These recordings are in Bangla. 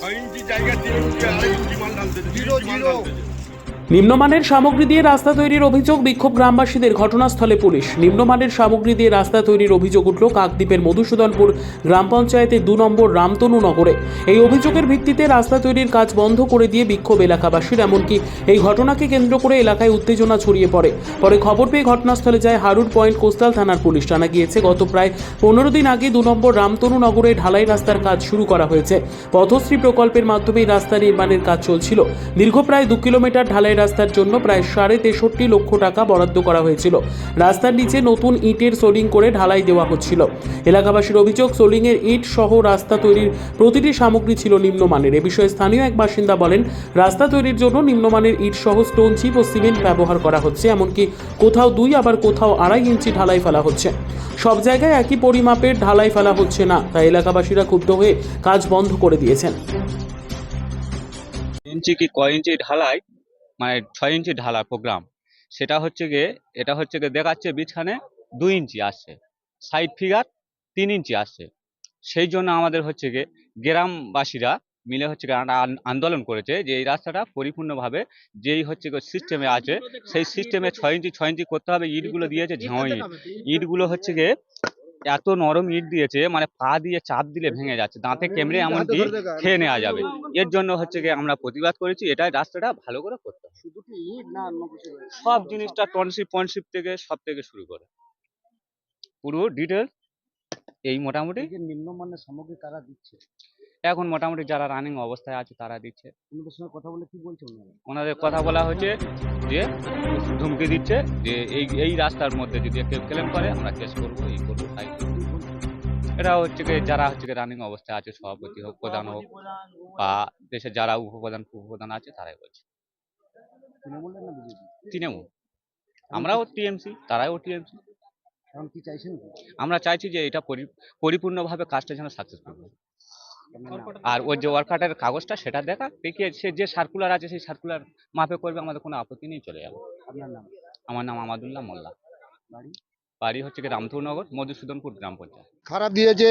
ছয় ইঞ্চি জায়গা তিন ইঞ্চি আড়াই ইঞ্চি মাল জিরো, জিরো। নিম্নমানের সামগ্রী দিয়ে রাস্তা তৈরির অভিযোগ, বিক্ষোভ গ্রামবাসীদের ঘটনাস্থলে পুলিশ। নিম্নমানের সামগ্রী দিয়ে রাস্তা তৈরির অভিযোগ উঠল কাকদ্বীপের মধুসূদনপুর গ্রাম পঞ্চায়েতের দু নম্বর রামতনু নগরে। এই অভিযোগের ভিত্তিতে রাস্তা তৈরির কাজ বন্ধ করে দিয়ে বিক্ষোভ এলাকাবাসীর, এমনকি এই ঘটনাকে কেন্দ্র করে এলাকায় উত্তেজনা ছড়িয়ে পড়ে। পরে খবর পেয়ে ঘটনাস্থলে যায় হারুর পয়েন্ট কোস্টাল থানার পুলিশ। জানা গিয়েছে, গত প্রায় পনেরো দিন আগে দু নম্বর রামতনু নগরে ঢালাই রাস্তার কাজ শুরু করা হয়েছে। পথশ্রী প্রকল্পের মাধ্যমে রাস্তা নির্মাণের কাজ চলছিল। দীর্ঘ প্রায় দু কিলোমিটার ঢালাই রাস্তার জন্য প্রায় সাড়ে তেষট্টি লক্ষ টাকা বরাদ্দ করা হয়েছিল। রাস্তার নিচে নতুন ইটের সোলিং করে ঢালাই দেওয়া হচ্ছিল। এলাকাবাসীর অভিযোগ, সোলিংয়ের ইট সহ রাস্তা তৈরির প্রতিটি সামগ্রী ছিল নিম্নমানের। এ বিষয়ে স্থানীয় এক বাসিন্দা বলেন, রাস্তা তৈরির জন্য নিম্নমানের ইট সহ স্টোন চিপ ও সিমেন্ট ব্যবহার করা হচ্ছে, এমনকি কোথাও দুই, আবার কোথাও আড়াই ইঞ্চি ঢালাই ফেলা হচ্ছে। সব জায়গায় একই পরিমাপের ঢালাই ফেলা হচ্ছে না, তাই এলাকাবাসীরা ক্ষুব্ধ হয়ে কাজ বন্ধ করে দিয়েছেন। ইঞ্চি কি কয় ইঞ্চি ঢালাই? মানে ছয় ইঞ্চি ঢালা প্রোগ্রাম সেটা হচ্ছে গিয়ে, এটা হচ্ছে গিয়ে দেখাচ্ছে বিছখানে দুই ইঞ্চি আসছে সাইড ফিগার তিন ইঞ্চি আসছে সেই জন্য আমাদের হচ্ছে গিয়ে গ্রামবাসীরা মিলে হচ্ছে আন্দোলন করেছে যে এই রাস্তাটা পরিপূর্ণভাবে যেই হচ্ছে সিস্টেমে আছে, সেই সিস্টেমে ছয় ইঞ্চি ছয় ইঞ্চি করতে হবে, ইটগুলো দিয়েছে ঝাঁই ইট ইটগুলো হচ্ছে গিয়ে এত নরম ইট দিয়েছে মানে পা দিয়ে চাপ দিলে ভেঙে যাচ্ছে দাঁতে কেমড়ে এমনকি খেয়ে নেওয়া যাবে। এর জন্য হচ্ছে গিয়ে আমরা প্রতিবাদ করেছি এটাই রাস্তাটা ভালো করে করতে হবে? সব জিনিসটা টনশিপ পনশিপ থেকে সব থেকে শুরু করে। পুরো ডিটেল এই মোটামুটি। নিম্নমানের সামগ্রী তারা দিচ্ছে? এখন মোটামুটি যারা রানিং অবস্থায় আছে তারা দিচ্ছে। তোমাদের সঙ্গে কথা বলে কি বলছে ওনাদের কথা বলা হচ্ছে যে ধুমকি দিচ্ছে যে এই এই রাস্তার মধ্যে যদি কেউ ক্লেম করে আমরা কেস করব এই করব তাই এটা হচ্ছে কি যারা হচ্ছে কি রানিং অবস্থায় আছে সভাপতি হোক প্রধান হোক বা দেশের যারা উপপ্রধান উপপ্রধান আছে তারাই বলছে। তৃণমূল। আমরাও টিএমসি তারাও টিএমসি আমরা চাইছি যে এটা পরিপূর্ণভাবে কাজটা যেন সাকসেসফুল হয়? আর ওর যে ওয়ার্কারের কাগজটা সেটা দেখা দেখিয়ে সে যে সার্কুলার আছে সেই সার্কুলার মাপে করবে আমাদের কোনো আপত্তি নেই চলে যাবে। আপনার নাম? আমার নাম আমাদুল্লাহ মোল্লা। বাড়ি? বাড়ি হচ্ছে কি রামধুনগর মধুসূদনপুর গ্রাম পঞ্চায়েত। খারাপ দিয়েছে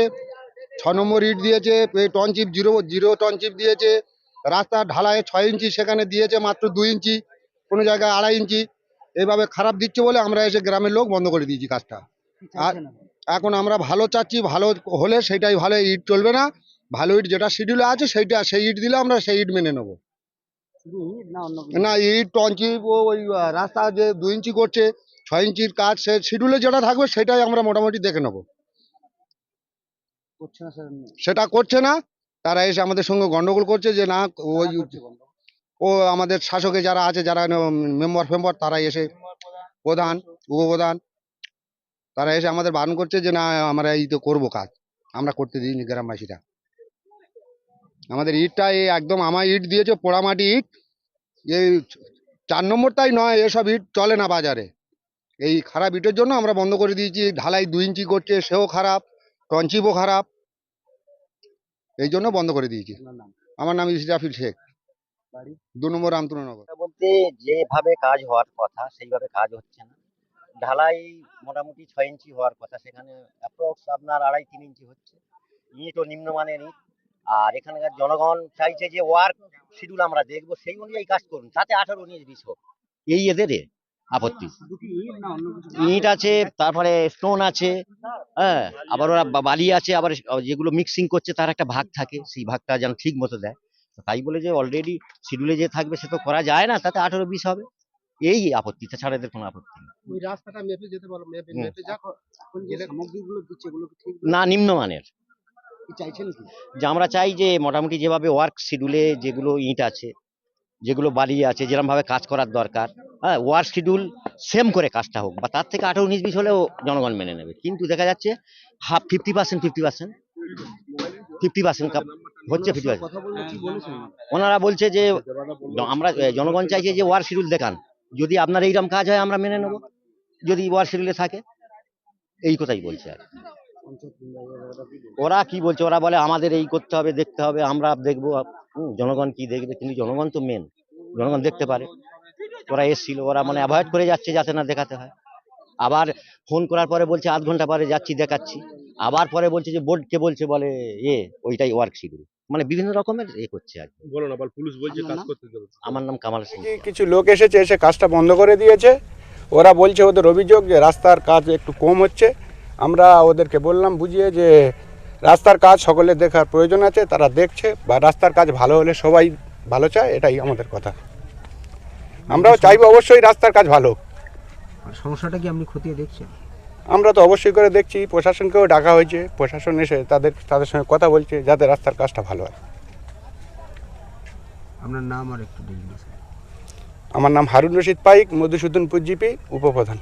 ছ নম্বর ইট দিয়েছে ton chip zero zero ton chip দিয়েছে রাস্তা ঢালায় ছয় ইঞ্চি সেখানে দিয়েছে মাত্র দুই ইঞ্চি কোনো জায়গায় আড়াই ইঞ্চি এইভাবে খারাপ দিচ্ছে বলে আমরা এসে গ্রামের লোক বন্ধ করে দিয়েছি কাজটা। আর? এখন আমরা ভালো চাচ্ছি ভালো হলে সেটাই ভালো ইট চলবে না ভালো ইট যেটা শিডিউলে আছে সেইটা সেই ইট দিলে আমরা সেই ইট মেনে নেব। না না ইট ও ওই রাস্তা যে দু ইঞ্চি করছে ছয় ইঞ্চির কাজ সে শিডিউলে যেটা থাকবে সেটাই আমরা মোটামুটি দেখে নেব। সেটা করছে না তারা এসে আমাদের সঙ্গে গন্ডগোল করছে যে না ওই ও আমাদের শাসকে যারা আছে যারা মেম্বার ফেম্বার তারা এসে প্রধান উপপ্রধান তারা এসে আমাদের বারণ করছে যে না আমরা এই তো করব কাজ আমরা করতে দিইনি গ্রামবাসীরা। আমাদের ইটটা এই একদম আমার ইট দিয়েছে পোড়ামাটি ইট। এই চার নম্বরটাই নয় এসব ইট চলে না বাজারে। এই খারাপ ইটের জন্য আমরা বন্ধ করে দিয়েছি ঢালাই দুই ইঞ্চি করছে সেও খারাপ টঞ্চিপও খারাপ। এই জন্য বন্ধ করে দিয়েছি। আমার নাম ইসরাফিল শেখ। দু নম্বর রামতুলনগর বলতে যেভাবে কাজ হওয়ার কথা সেইভাবে কাজ হচ্ছে না। ঢালাই মোটামুটি ছয় ইঞ্চি হওয়ার কথা সেখানে অ্যাপ্রক্স আপনার আড়াই তিন ইঞ্চি হচ্ছে। ইট ও নিম্নমানের ইট। আর এখানকার জনগণ চাইছে যে ওয়ার্ক শিডিউল আমরা দেখব সেই অনুযায়ী কাজ করুন তাতে আঠারো উনিশ বিশ হোক। এই এদের আপত্তি। ইট আছে তারপরে স্টোন আছে হ্যাঁ আবার ওরা বালি আছে আবার যেগুলো মিক্সিং করছে তার একটা ভাগ থাকে সেই ভাগটা যেন ঠিক মতো দেয়। তাই বলে যে অলরেডি শিডিউলে যে থাকবে সে তো করা যায় না তাতে আঠারো বিশ হবে। এই আপত্তি তাছাড়া এদের কোনো আপত্তি নেই। ওই রাস্তাটা মেপে যেতে পারো মেপে মেপে যা এখন যে সামগ্রীগুলো দিচ্ছে এগুলো না নিম্নমানের। চাইছেন কি? যে আমরা চাই যে মোটামুটি যেভাবে ওয়ার্ক শিডিউলে যেগুলো ইট আছে যেগুলো বালি আছে যেরকমভাবে কাজ করার দরকার হ্যাঁ ওয়ার্ক শিডিউল সেম করে কাজটা হোক বা তার থেকে আঠারো উনিশ বিশ হলেও জনগণ মেনে নেবে। কিন্তু দেখা যাচ্ছে half fifty percent fifty percent fifty percent হচ্ছে ফিফটি পার্সেন্ট ওনারা বলছে যে আমরা জনগণ চাইছে যে ওয়ার শিডিউল দেখান। যদি আপনার এইরকম কাজ হয় আমরা মেনে নেব। যদি ওয়ার শিডিউলে থাকে এই কথাই বলছে আর ওরা কি বলছে? ওরা বলে আমাদের এই করতে হবে দেখতে হবে আমরা দেখব। হুম, জনগণ কি দেখবে? কিন্তু জনগণ তো মেন জনগণ দেখতে পারে। ওরা এসছিল ওরা মানে অ্যাভয়েড করে যাচ্ছে যাতে না দেখাতে হয়। আবার ফোন করার পরে বলছে আধ ঘণ্টা পরে যাচ্ছি দেখাচ্ছি। আবার পরে বলছে যে বোর্ডকে বলছে বলে এ ওইটাই ওয়ার্ক শিডিউল মানে বিভিন্ন রকমের এ করছে আর কি। বলো না বল পুলিশ বলছে কাজ করতে দেবে। আমার নাম কামাল সিং। কিছু লোক এসেছে এসে কাজটা বন্ধ করে দিয়েছে। ওরা বলছে ওদের অভিযোগ যে রাস্তার কাজ একটু কম হচ্ছে। আমরা ওদেরকে বললাম বুঝিয়ে যে রাস্তার কাজ সকলের দেখার প্রয়োজন আছে তারা দেখছে বা রাস্তার কাজ ভালো হলে সবাই ভালো চায় এটাই আমাদের কথা। আমরাও চাইব অবশ্যই রাস্তার কাজ ভালো সমস্যাটা কি আপনি খতিয়ে দেখছেন? আমরা তো অবশ্যই করে দেখছি প্রশাসনকেও ডাকা হয়েছে প্রশাসন এসে তাদের তাদের সঙ্গে কথা বলছে যাতে রাস্তার কাজটা ভালো হয়। আপনার নাম আর একটু আমার নাম হারুন রশিদ পাইক মধুসূদনপুর জিপি উপপ্রধান।